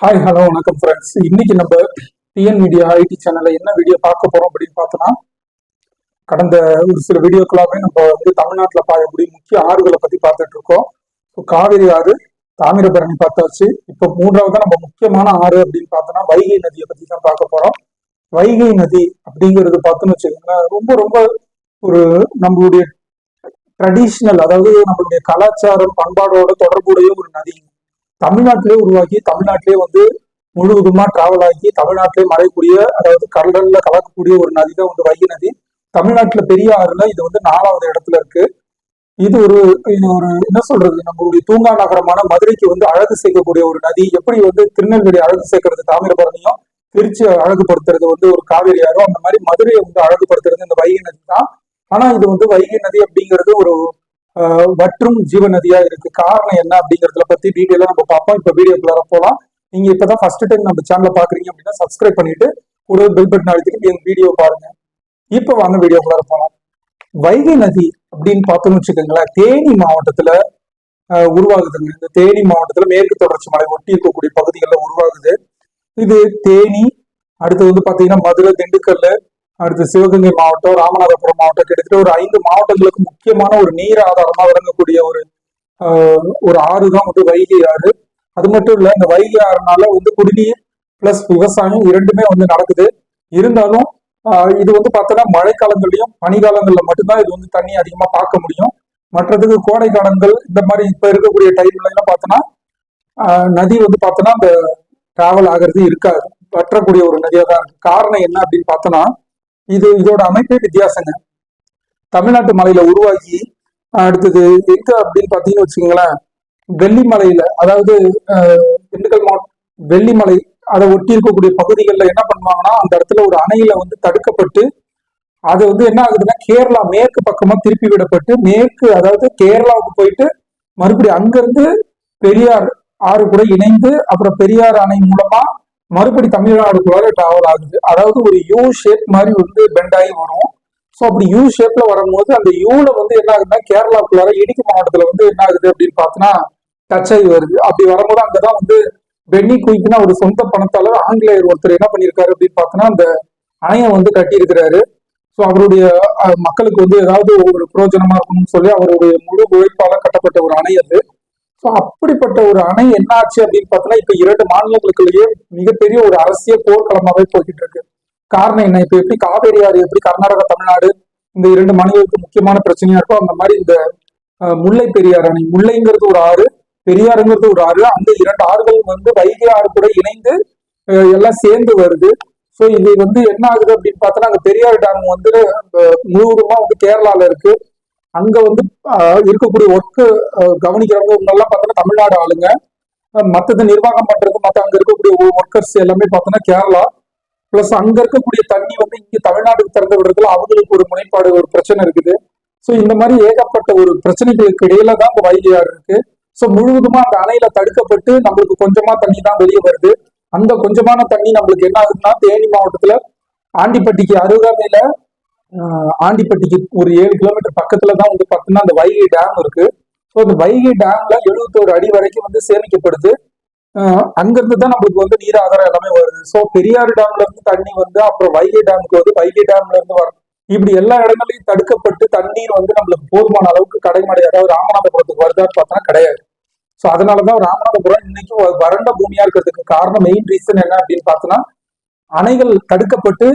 Hi hello வணக்கம் friends இன்னைக்கு நம்ம டிஎன் மீடியா ஐடி சேனல்ல என்ன வீடியோ பார்க்க போறோம் அப்படின்னு பார்த்தோம்னா கடந்த ஒரு சில வீடியோக்களாகவே நம்ம வந்து தமிழ்நாட்டில் பாயக்கூடிய முக்கிய ஆறுகளை பத்தி பார்த்துட்டு இருக்கோம். ஸோ காவிரி ஆறு தாமிரபரணி பார்த்தாச்சு. இப்போ மூன்றாவது நம்ம முக்கியமான ஆறு அப்படின்னு பார்த்தோம்னா வைகை நதியை பத்தி தான் பார்க்க போறோம். வைகை நதி அப்படிங்கிறது பார்த்தோன்னு வச்சுக்கோங்களேன் ரொம்ப ரொம்ப ஒரு நம்மளுடைய ட்ரெடிஷ்னல் அதாவது நம்மளுடைய கலாச்சாரம் பண்பாடோட தொடர்புடைய ஒரு நதி. தமிழ்நாட்டிலே உருவாக்கி தமிழ்நாட்டிலே வந்து முழுவதுமா டிராவல் ஆகி தமிழ்நாட்டிலே மறையக்கூடிய அதாவது கடல்ல கலக்கக்கூடிய ஒரு நதி தான் வந்து வைகை நதி. தமிழ்நாட்டுல பெரிய ஆறுல இது வந்து நாலாவது இடத்துல இருக்கு. இது ஒரு இது ஒரு என்ன சொல்றது? நம்மளுடைய தூங்கா நகரமான மதுரைக்கு வந்து அழகு சேர்க்கக்கூடிய ஒரு நதி. எப்படி வந்து திருநெல்வேலி அழகு சேர்க்கறது தாமிரபரணியும் திருச்சி அழகுபடுத்துறது வந்து ஒரு காவேரி ஆறும் அந்த மாதிரி மதுரையை வந்து அழகுபடுத்துறது இந்த வைகை நதி தான். ஆனா இது வந்து வைகை நதி அப்படிங்கிறது ஒரு வற்றும் ஜீவநதியா இருக்கு. காரணம் என்ன அப்படிங்கறத பத்தி டீட்டெயிலா நம்ம பார்ப்போம். இப்ப வீடியோக்குள்ள போலாம். நீங்க இப்பதான் ஃபர்ஸ்ட் டைம் நம்ம சேனலை பாக்குறீங்க அப்படின்னா சப்ஸ்கிரைப் பண்ணிட்டு ஒரு பெல் பட்டன் அழுத்திட்டு எங்க வீடியோ பாருங்க. இப்ப வாங்க வீடியோக்குள்ள போலாம். வைகை நதி அப்படின்னு பார்த்தோம்னு வச்சுக்கோங்களேன் தேனி மாவட்டத்துல உருவாகுதுங்க. இந்த தேனி மாவட்டத்துல மேற்கு தொடர்ச்சி மலை ஒட்டி இருக்கக்கூடிய பகுதிகளில் உருவாகுது. இது தேனி அடுத்து வந்து பாத்தீங்கன்னா மதுரை திண்டுக்கல் அடுத்து சிவகங்கை மாவட்டம் ராமநாதபுரம் மாவட்டம் கிட்டத்தட்ட ஒரு ஐந்து மாவட்டங்களுக்கு முக்கியமான ஒரு நீர் ஆதாரமா விளங்கக்கூடிய ஒரு ஒரு ஆறு தான் வந்து வைகை ஆறு. அது மட்டும் இல்ல இந்த வைகை ஆறுனால வந்து குடிநீர் பிளஸ் விவசாயம் இரண்டுமே வந்து நடக்குது. இருந்தாலும் இது வந்து பார்த்தோன்னா மழைக்காலங்கள்லயும் பனிக்காலங்கள்ல மட்டும்தான் இது வந்து தண்ணி அதிகமா பார்க்க முடியும். மற்றதுக்கு கோடை காலங்கள் இந்த மாதிரி இப்ப இருக்கக்கூடிய டைம்ல எல்லாம் பார்த்தோன்னா நதி வந்து பார்த்தோன்னா அந்த டிராவல் ஆகிறது இருக்காது. வற்றக்கூடிய ஒரு நதியா தான் இருக்கு. காரணம் என்ன அப்படின்னு பார்த்தோன்னா இது இதோட அமைப்பே வித்தியாசங்க. தமிழ்நாட்டு மலையில உருவாகி அடுத்தது எங்க அப்படின்னு பாத்தீங்கன்னு வச்சுக்கோங்களேன் வெள்ளிமலையில அதாவது திண்டுக்கல் மாவட்டம் வெள்ளிமலை அதை ஒட்டி இருக்கக்கூடிய பகுதிகளில் என்ன பண்ணுவாங்கன்னா அந்த இடத்துல ஒரு அணையில வந்து தடுக்கப்பட்டு அது வந்து என்ன ஆகுதுன்னா கேரளா மேற்கு பக்கமா திருப்பி விடப்பட்டு மேற்கு அதாவது கேரளாவுக்கு போயிட்டு மறுபடியும் அங்கிருந்து பெரியார் ஆறு கூட இணைந்து அப்புறம் பெரியார் அணை மூலமா மறுபடி தமிழ்நாடுக்குள்ளார டிராவல் ஆகுது. அதாவது ஒரு யூ ஷேப் மாதிரி வந்து பெண்ட் ஆகி வரும். ஸோ அப்படி யூ ஷேப்ல வரும்போது அந்த யூல வந்து என்ன ஆகுதுன்னா கேரளாக்குள்ளார இடுக்கி மாவட்டத்துல வந்து என்ன ஆகுது அப்படின்னு பார்த்தோன்னா டச் ஆகி வருது. அப்படி வரும்போது அங்கதான் வந்து பென்னி குயிக்னா ஒரு சொந்த பணத்தால ஆங்கிலேயர் ஒருத்தர் என்ன பண்ணியிருக்காரு அப்படின்னு பார்த்தோன்னா அந்த அணையை வந்து கட்டியிருக்கிறாரு. ஸோ அவருடைய மக்களுக்கு வந்து ஏதாவது ஒரு பிரயோஜனமா இருக்கணும்னு சொல்லி அவருடைய முழு உழைப்பால கட்டப்பட்ட ஒரு அணை அது. ஸோ அப்படிப்பட்ட ஒரு அணை என்ன ஆச்சு அப்படின்னு பார்த்தோன்னா இப்ப இரண்டு மாநிலங்களுக்குள்ளேயே மிகப்பெரிய ஒரு அரசியல் போர்க்களமாவே போய்கிட்டு இருக்கு. காரணம் என்ன? இப்ப எப்படி காவேரி ஆறு எப்படி கர்நாடகா தமிழ்நாடு இந்த இரண்டு மாநிலங்களுக்கு முக்கியமான பிரச்சனையா இருக்கோ அந்த மாதிரி இந்த முல்லை பெரியார் அணை முல்லைங்கிறது ஒரு ஆறு பெரியாறுங்கிறது ஒரு ஆறு அந்த இரண்டு ஆறுகள் வந்து வைகை ஆறு கூட இணைந்து எல்லாம் சேர்ந்து வருது. ஸோ இது வந்து என்ன ஆகுது அப்படின்னு பார்த்தோன்னா அங்க பெரியார் டேம் வந்து முழுவதுமா வந்து கேரளால இருக்கு. அங்க வந்து இருக்கக்கூடிய ஒர்க்கு கவனிக்கிறவங்க இவங்கெல்லாம் பார்த்தோன்னா தமிழ்நாடு ஆளுங்க. மற்றது மத்தது நிர்வாகம் பண்றது மத்த அங்க இருக்கக்கூடிய ஒர்க்கர்ஸ் எல்லாமே பார்த்தோன்னா கேரளா. பிளஸ் அங்க இருக்கக்கூடிய தண்ணி வந்து இங்க தமிழ்நாட்டுக்கு திறந்து விடுறதுல அவங்களுக்கு ஒரு முனைப்பாடு ஒரு பிரச்சனை இருக்குது. ஸோ இந்த மாதிரி ஏகப்பட்ட ஒரு பிரச்சனைகளுக்கு இடையில தான் இந்த வைகை ஆறு இருக்கு. ஸோ முழுவதுமா அந்த அணையில தடுக்கப்பட்டு நம்மளுக்கு கொஞ்சமா தண்ணி தான் வெளியே வருது. அந்த கொஞ்சமான தண்ணி நம்மளுக்கு என்ன ஆகுதுன்னா தேனி மாவட்டத்துல ஆண்டிப்பட்டிக்கு அருகாமையில ஆண்டிப்பட்டிக்கு ஒரு ஏழு கிலோமீட்டர் பக்கத்துல தான் வந்து பார்த்தீங்கன்னா அந்த வைகை டேம் இருக்கு. ஸோ அந்த வைகை டேம்ல எழுபத்தோரு அடி வரைக்கும் வந்து சேமிக்கப்படுது. அங்கிருந்து தான் நம்மளுக்கு வந்து நீர் ஆதாரம் எல்லாமே வருது. ஸோ பெரியாறு டேம்ல இருந்து தண்ணி வந்து அப்புறம் வைகை டேமுக்கு வந்து வைகை டேம்ல இருந்து வரும் இப்படி எல்லா இடங்களையும் தடுக்கப்பட்டு தண்ணீர் வந்து நம்மளுக்கு போதுமான அளவுக்கு கடைமடை அதாவது ராமநாதபுரத்துக்கு வருதான்னு பார்த்தா கிடையாது. ஸோ அதனாலதான் ராமநாதபுரம் இன்னைக்கு வறண்ட பூமியா இருக்கிறதுக்கு காரணம் மெயின் ரீசன் என்ன அப்படின்னு பார்த்தோன்னா அணைகள் தடுக்கப்பட்டு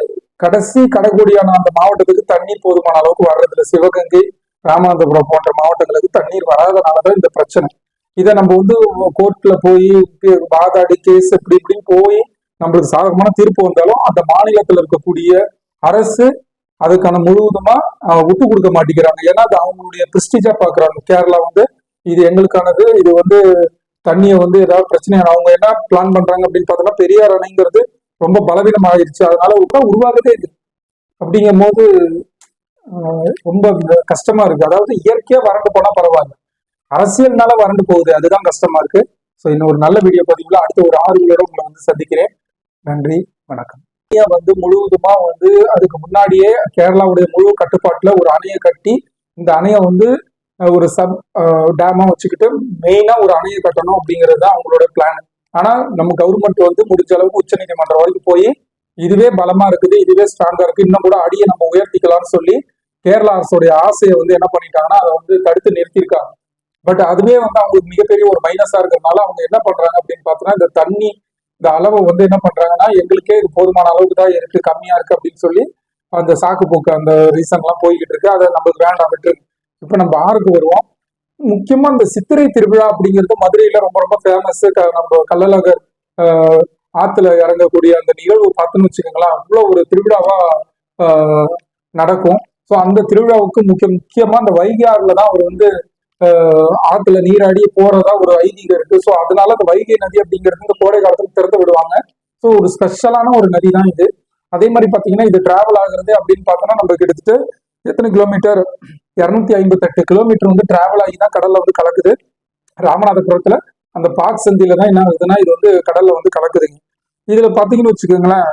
கடைசி கடைக்கூடியான அந்த மாவட்டத்துக்கு தண்ணீர் போதுமான அளவுக்கு வர்றதில்ல சிவகங்கை ராமநாதபுரம் போன்ற மாவட்டங்களுக்கு தண்ணீர் வராதனாலதான் இந்த பிரச்சனை. இதை நம்ம வந்து கோர்ட்ல போய் வாதாடி கேஸ் இப்படி இப்படின்னு போய் நம்மளுக்கு சாதகமான தீர்ப்பு வந்தாலும் அந்த மாநிலத்துல இருக்கக்கூடிய அரசு அதுக்கான முழுவதுமா ஒத்து விட்டு கொடுக்க மாட்டேங்கிறாங்க. ஏன்னா அது அவங்களுடைய பிரிஸ்டிஜா பாக்குறாங்க. கேரளா வந்து இது எங்களுக்கானது இது வந்து தண்ணியை வந்து ஏதாவது பிரச்சனை அவங்க என்ன பிளான் பண்றாங்க அப்படின்னு பார்த்தோம்னா பெரியார் அணைங்கிறது ரொம்ப பலவீனம் ஆயிடுச்சு அதனால உள்ள உருவாகவே இல்லை. அப்படிங்கும் போது ரொம்ப கஷ்டமா இருக்கு. அதாவது இயற்கையா வறண்டு போனா பரவாயில்ல. அரசியல்னால வறண்டு போகுது. அதுதான் கஷ்டமா இருக்கு. ஸோ இன்னும் ஒரு நல்ல வீடியோ பதிவுல அடுத்த ஒரு ஆறுகளோட உங்களை வந்து சந்திக்கிறேன். நன்றி. வணக்கம். இந்தியா வந்து முழுவதுமா வந்து அதுக்கு முன்னாடியே கேரளாவுடைய முழு கட்டுப்பாட்டுல ஒரு அணையை கட்டி இந்த அணையை வந்து ஒரு சப் டேமா வச்சுக்கிட்டு மெயினா ஒரு அணையை கட்டணும் அப்படிங்கிறது தான் அவங்களோட பிளான் ஆனா நம்ம கவர்மெண்ட் வந்து முடிஞ்ச அளவுக்கு உச்சநீதிமன்றம் வரைக்கும் போய் இதுவே பலமா இருக்குது இதுவே ஸ்ட்ராங்கா இருக்கு இன்னும் கூட அடியை நம்ம உயர்த்திக்கலாம்னு சொல்லி கேரள அரசுடைய ஆசையை வந்து என்ன பண்ணிட்டாங்கன்னா அதை வந்து தடுத்து நிறுத்தியிருக்காங்க. பட் அதுவே வந்து அவங்களுக்கு மிகப்பெரிய ஒரு மைனஸா இருக்கிறதுனால அவங்க என்ன பண்றாங்க அப்படின்னு பார்த்தோன்னா இந்த தண்ணி இந்த அளவை வந்து என்ன பண்றாங்கன்னா எங்களுக்கே இது போதுமான அளவுக்கு தான் இருக்கு கம்மியா இருக்கு அப்படின்னு சொல்லி அந்த சாக்கு போக்கு அந்த ரீசன் எல்லாம் போய்கிட்டு இருக்கு. அதை நம்மளுக்கு வேண்டாம் விட்டு இப்ப நம்ம ஆறுக்கு வருவோம். முக்கியமா இந்த சித்திரை திருவிழா அப்படிங்கிறது மதுரையில ரொம்ப ரொம்ப ஃபேமஸ் நம்ம கள்ளழகர் ஆஹ், ஆத்துல இறங்கக்கூடிய அந்த நிகழ்வு பார்த்துன்னு வச்சுக்கோங்களேன் அவ்வளோ ஒரு திருவிழாவா நடக்கும். ஸோ அந்த திருவிழாவுக்கு முக்கிய முக்கியமா அந்த வைகை தான் அவர் வந்து ஆத்துல நீராடி போறதா ஒரு ஐதீகம் இருக்கு. ஸோ அதனால அந்த வைகை நதி அப்படிங்கிறது இந்த கோடை காலத்துக்கு திறந்து விடுவாங்க. ஸோ ஒரு ஸ்பெஷலான ஒரு நதி தான் இது. அதே மாதிரி பாத்தீங்கன்னா இது டிராவல் ஆகுறது அப்படின்னு பார்த்தோம்னா நம்ம கிட்டத்தட்ட எத்தனை கிலோமீட்டர் இரநூத்தி ஐம்பத்தெட்டு கிலோமீட்டர் வந்து டிராவல் ஆகி தான் கடல்ல வந்து கலக்குது. ராமநாதபுரத்துல அந்த பாக் சந்தியில தான் என்ன ஆகுதுன்னா இது வந்து கடல்ல வந்து கலக்குதுங்க. இதுல பாத்தீங்கன்னு வச்சுக்கோங்களேன்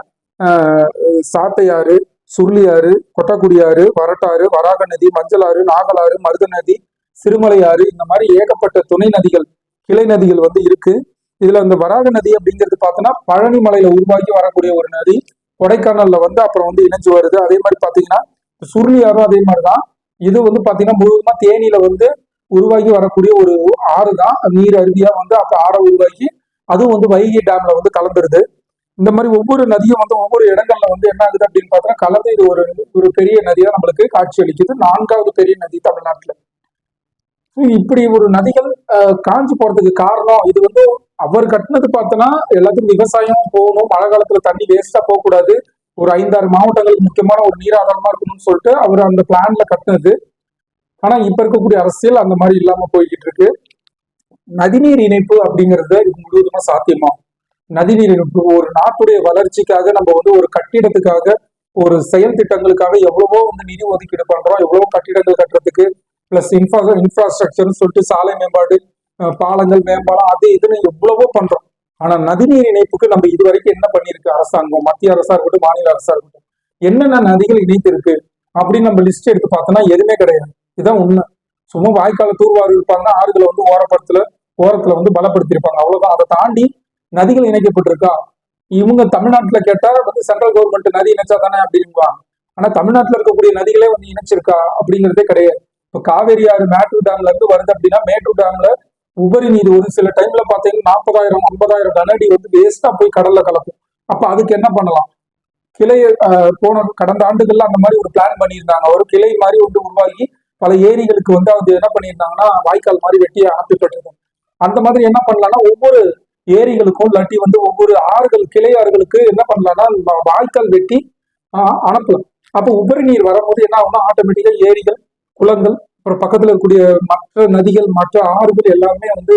சாத்தையாறு சுருளியாறு கொட்டக்குடியாறு வரட்டாறு வராக நதி மஞ்சளாறு நாகலாறு மருத நதி சிறுமலையாறு இந்த மாதிரி ஏகப்பட்ட துணை நதிகள் கிளை நதிகள் வந்து இருக்கு. இதுல இந்த வராக நதி அப்படிங்கிறது பார்த்தோன்னா பழனி மலையில உருவாக்கி வரக்கூடிய ஒரு நதி. கொடைக்கானல்ல வந்து அப்புறம் வந்து இணைஞ்சு வருது. அதே மாதிரி பாத்தீங்கன்னா சுருளியாரும் அதே மாதிரிதான். இது வந்து பார்த்தீங்கன்னா முழுவதுமா தேனியில வந்து உருவாகி வரக்கூடிய ஒரு ஆறு தான் நீர் அருவியா வந்து அப்ப ஆறை உருவாகி அதுவும் வந்து வைகை டேம்ல வந்து கலந்துருது. இந்த மாதிரி ஒவ்வொரு நதியும் வந்து ஒவ்வொரு இடங்கள்ல வந்து என்ன ஆகுது அப்படின்னு பார்த்தோன்னா கலந்து இது ஒரு ஒரு பெரிய நதியா நம்மளுக்கு காட்சி அளிக்குது. நான்காவது பெரிய நதி தமிழ்நாட்டுல. இப்படி ஒரு நதிகள் காஞ்சி போறதுக்கு காரணம் இது வந்து அவர் கட்டினது பார்த்தோன்னா எல்லாத்துக்கும் விவசாயம் போகணும் மழை காலத்துல தண்ணி வேஸ்டா போகக்கூடாது. ஒரு ஐந்தாறு மாவட்டங்களுக்கு முக்கியமான ஒரு நீராதாரமா இருக்கணும்னு சொல்லிட்டு அவர் அந்த பிளான்ல கட்டினது. ஆனா இப்ப இருக்கக்கூடிய அரசியல் அந்த மாதிரி இல்லாம போய்கிட்டு இருக்கு. நதிநீர் இணைப்பு அப்படிங்கிறது இது முழுவதுமா சாத்தியமா நதிநீர் இணைப்பு ஒரு நாட்டுடைய வளர்ச்சிக்காக நம்ம வந்து ஒரு கட்டிடத்துக்காக ஒரு செயல் திட்டங்களுக்காக எவ்வளவோ வந்து நிதி ஒதுக்கீடு பண்றோம். எவ்வளவோ கட்டிடங்கள் கட்டுறதுக்கு பிளஸ் இன்ஃப்ரா இன்ஃப்ராஸ்ட்ரக்சர்னு சொல்லிட்டு சாலை மேம்பாடு பாலங்கள் மேம்பாலம் அது இதுன்னு எவ்வளவோ பண்றோம். ஆனா நதிநீர் இணைப்புக்கு நம்ம இதுவரைக்கும் என்ன பண்ணிருக்கு அரசாங்கம் மத்திய அரசா இருக்கட்டும் மாநில அரசா இருக்கட்டும் என்னென்ன நதிகள் இணைத்து இருக்கு அப்படின்னு நம்ம லிஸ்ட் எடுத்து பார்த்தோம்னா எதுவுமே கிடையாது. இதுதான் உண்மை. சும்மா வாய்க்கால தூர்வாரி இருப்பாங்க ஆறுகளை வந்து ஓரப்படத்துல ஓரத்துல வந்து பலப்படுத்தியிருப்பாங்க. அவ்வளவுதான். அதை தாண்டி நதிகள் இணைக்கப்பட்டிருக்கா? இவங்க தமிழ்நாட்டுல கேட்டா வந்து சென்ட்ரல் கவர்மெண்ட் நதி இணைச்சா தானே அப்படிங்குவாங்க. ஆனா தமிழ்நாட்டுல இருக்கக்கூடிய நதிகளே வந்து இணைச்சிருக்கா? அப்படிங்கிறதே கிடையாது. இப்ப காவேரி ஆறு மேட்டூர் டேம்ல இருந்து வருது அப்படின்னா மேட்டூர் டேம்ல உபரி நீர் ஒரு சில டைம்ல பாத்தீங்கன்னா நாற்பதாயிரம் ஐம்பதாயிரம் கனடி வந்து வேஸ்டா போய் கடல்ல கலக்கும். அப்ப அதுக்கு என்ன பண்ணலாம்? கிளை போன கடந்த ஆண்டுகள்ல அந்த மாதிரி ஒரு பிளான் பண்ணியிருந்தாங்க. ஒரு கிளை மாதிரி ஒன்று உருவாகி பல ஏரிகளுக்கு வந்து அது என்ன பண்ணியிருந்தாங்கன்னா வாய்க்கால் மாதிரி வெட்டி அனுப்பிப்பட்டிருக்கும் அந்த மாதிரி என்ன பண்ணலாம்னா ஒவ்வொரு ஏரிகளுக்கும் இல்லாட்டி வந்து ஒவ்வொரு ஆறுகள் கிளை ஆறுகளுக்கு என்ன பண்ணலாம்னா வாய்க்கால் வெட்டி அனுப்பலாம். அப்போ உபரி நீர் வரும்போது என்ன ஆகும்னா ஆட்டோமேட்டிக்கா ஏரிகள் குளங்கள் அப்புறம் பக்கத்துல இருக்கக்கூடிய மற்ற நதிகள் மற்ற ஆறுகள் எல்லாமே வந்து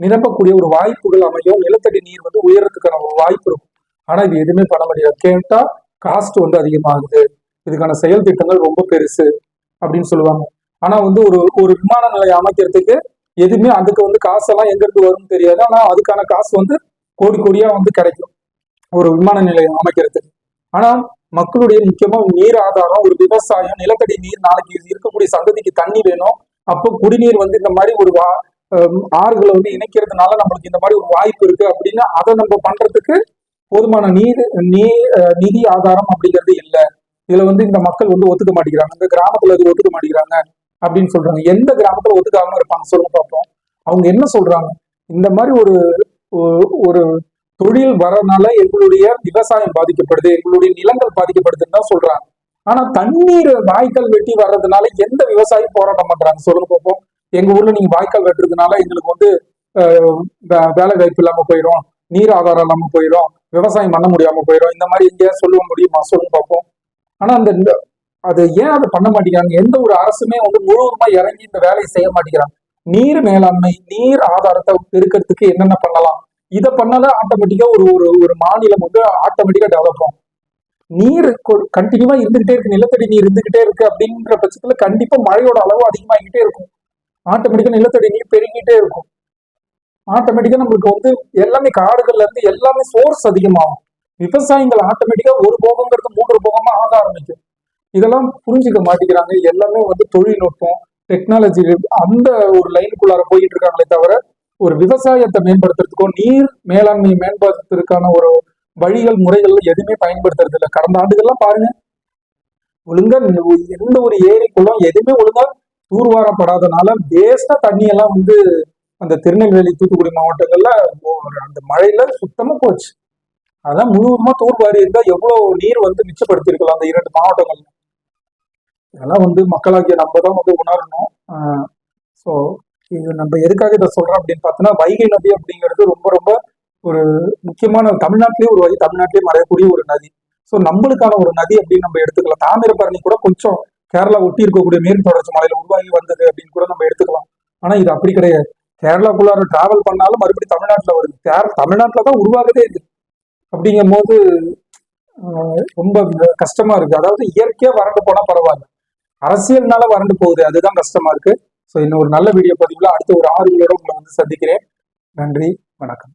நிரம்பக்கூடிய ஒரு வாய்ப்புகள் அமையும். நிலத்தடி நீர் வந்து உயரத்துக்கான ஒரு வாய்ப்பு இருக்கும். ஆனா இது எதுவுமே பண்ண முடியாது. கேட்டா காஸ்ட் வந்து அதிகமாகுது. இதுக்கான செயல் திட்டங்கள் ரொம்ப பெருசு அப்படின்னு சொல்லுவாங்க. ஆனா வந்து ஒரு ஒரு விமான நிலையம் அமைக்கிறதுக்கு எதுவுமே அதுக்கு வந்து காசெல்லாம் எங்க இருந்து வரும்னு தெரியாது. ஆனா அதுக்கான காசு வந்து கோடி கோடியா வந்து கிடைக்கும். ஒரு விமான நிலையம் அமைக்கிறதுக்கு. ஆனா மக்களுடைய முக்கியமா நீர் ஆதாரம் ஒரு விவசாயம் நிலத்தடி நீர் நாளைக்கு இருக்கக்கூடிய சந்ததிக்கு தண்ணி வேணும். அப்போ குடிநீர் வந்து இந்த மாதிரி ஒரு வா ஆறுகளை வந்து இணைக்கிறதுனால நம்மளுக்கு இந்த மாதிரி ஒரு வாய்ப்பு இருக்கு. அப்படின்னா அதை நம்ம பண்றதுக்கு போதுமான நீர் நீர் நிதி ஆதாரம் அப்படிங்கிறது இல்லை. இதுல வந்து இந்த மக்கள் வந்து ஒத்துக்க மாட்டேங்கிறாங்க. இந்த கிராமத்துல இது ஒத்துக்க மாட்டேங்கிறாங்க அப்படின்னு சொல்றாங்க. எந்த கிராமத்துல ஒத்துக்காம இருப்பாங்க சொல்லுங்க பார்ப்போம் அவங்க என்ன சொல்றாங்க? இந்த மாதிரி ஒரு ஒரு தொழில் வரனால எங்களுடைய விவசாயம் பாதிக்கப்படுது எங்களுடைய நிலங்கள் பாதிக்கப்படுதுன்னு தான் சொல்றாங்க. ஆனா தண்ணீர் வாய்க்கால் வெட்டி வர்றதுனால எந்த விவசாயம் போராட்டம் பண்றாங்க? சொல்லுங்க பார்ப்போம் எங்க ஊர்ல நீங்க வாய்க்கால் வெட்டுறதுனால எங்களுக்கு வந்து வே- வேலை வாய்ப்பு இல்லாம போயிடும் நீர் ஆதாரம் இல்லாம போயிடும் விவசாயம் பண்ண முடியாம போயிடும் இந்த மாதிரி எங்கேயா சொல்ல முடியுமா? சொல்லுங்க பார்ப்போம் ஆனா அந்த அது ஏன் அதை பண்ண மாட்டேங்கிறாங்க? எந்த ஒரு அரசுமே வந்து முழுவதுமா இறங்கி இந்த வேலையை செய்ய மாட்டேங்கிறாங்க. நீர் மேலாண்மை நீர் ஆதாரத்தை பெருக்கிறதுக்கு என்னென்ன பண்ணலாம்? இதை பண்ணாலே ஆட்டோமேட்டிக்கா ஒரு ஒரு ஒரு மாநிலம் வந்து ஆட்டோமேட்டிக்கா டெவலப் ஆகும். நீர் கண்டினியூவா இருந்துகிட்டே இருக்கு. நிலத்தடி நீர் இருந்துகிட்டே இருக்கு அப்படின்ற பட்சத்துல கண்டிப்பா மழையோட அளவு அதிகமாகிட்டே இருக்கும். ஆட்டோமேட்டிக்கா நிலத்தடி நீர் பெருகிட்டே இருக்கும். ஆட்டோமேட்டிக்கா நம்மளுக்கு வந்து எல்லாமே காடுகள்ல இருந்து எல்லாமே சோர்ஸ் அதிகமாகும். விவசாயிகள் ஆட்டோமேட்டிக்கா ஒரு போகங்கிறது மூன்று போகமா ஆக ஆரம்பிக்கும். இதெல்லாம் புரிஞ்சுக்க மாட்டேங்கிறாங்க. எல்லாமே வந்து தொழில்நுட்பம் டெக்னாலஜி அந்த ஒரு லைனுக்குள்ளார போயிட்டு இருக்காங்களே தவிர ஒரு விவசாயத்தை மேம்படுத்துறதுக்கோ நீர் மேலாண்மை மேம்படுத்துறதுக்கான ஒரு வழிகள் முறைகள் எதுவுமே பயன்படுத்துறது இல்லை. கடந்த ஆண்டுகள்லாம் பாருங்க. ஒழுங்கா எந்த ஒரு ஏரி குளம் எதுவுமே ஒழுங்கா தூர்வாரப்படாதனால வேஸ்டா தண்ணியெல்லாம் வந்து அந்த திருநெல்வேலி தூத்துக்குடி மாவட்டங்கள்ல அந்த மழையில சுத்தமா போச்சு. அதான் முழுவதுமா தூர்வாரி இருந்தா எவ்வளவு நீர் வந்து மிச்சப்படுத்திருக்கலாம் அந்த இரண்டு மாவட்டங்கள்ல. இதெல்லாம் வந்து மக்களாகிய நம்ம தான் வந்து உணரணும். ஸோ இது நம்ம எதுக்காக இதை சொல்றோம் அப்படின்னு பார்த்தோன்னா வைகை நதி அப்படிங்கிறது ரொம்ப ரொம்ப ஒரு முக்கியமான தமிழ்நாட்டிலேயே ஒரு வழி தமிழ்நாட்டிலேயே மறையக்கூடிய ஒரு நதி. ஸோ நம்மளுக்கான ஒரு நதி அப்படின்னு நம்ம எடுத்துக்கலாம். தாமிரபரணி கூட கொஞ்சம் கேரளா ஒட்டி இருக்கக்கூடிய மேற்கு தொடர்ச்சி மலையில உருவாகி வந்தது அப்படின்னு கூட நம்ம எடுத்துக்கலாம். ஆனா இது அப்படி கிடையாது. கேரளாக்குள்ளார டிராவல் பண்ணாலும் மறுபடியும் தமிழ்நாட்டில் வருது. கேரள தமிழ்நாட்டில் தான் உருவாகுதே இது. அப்படிங்கும் போது ரொம்ப கஷ்டமா இருக்கு. அதாவது இயற்கையா வறண்டு போனா பரவாயில்ல. அரசியல்னால வறண்டு போகுது அதுதான் கஷ்டமா இருக்கு. ஸோ இன்னும் ஒரு நல்ல வீடியோ பதிவுல அடுத்த ஒரு ஆறு உங்களை வந்து சந்திக்கிறேன். நன்றி வணக்கம்.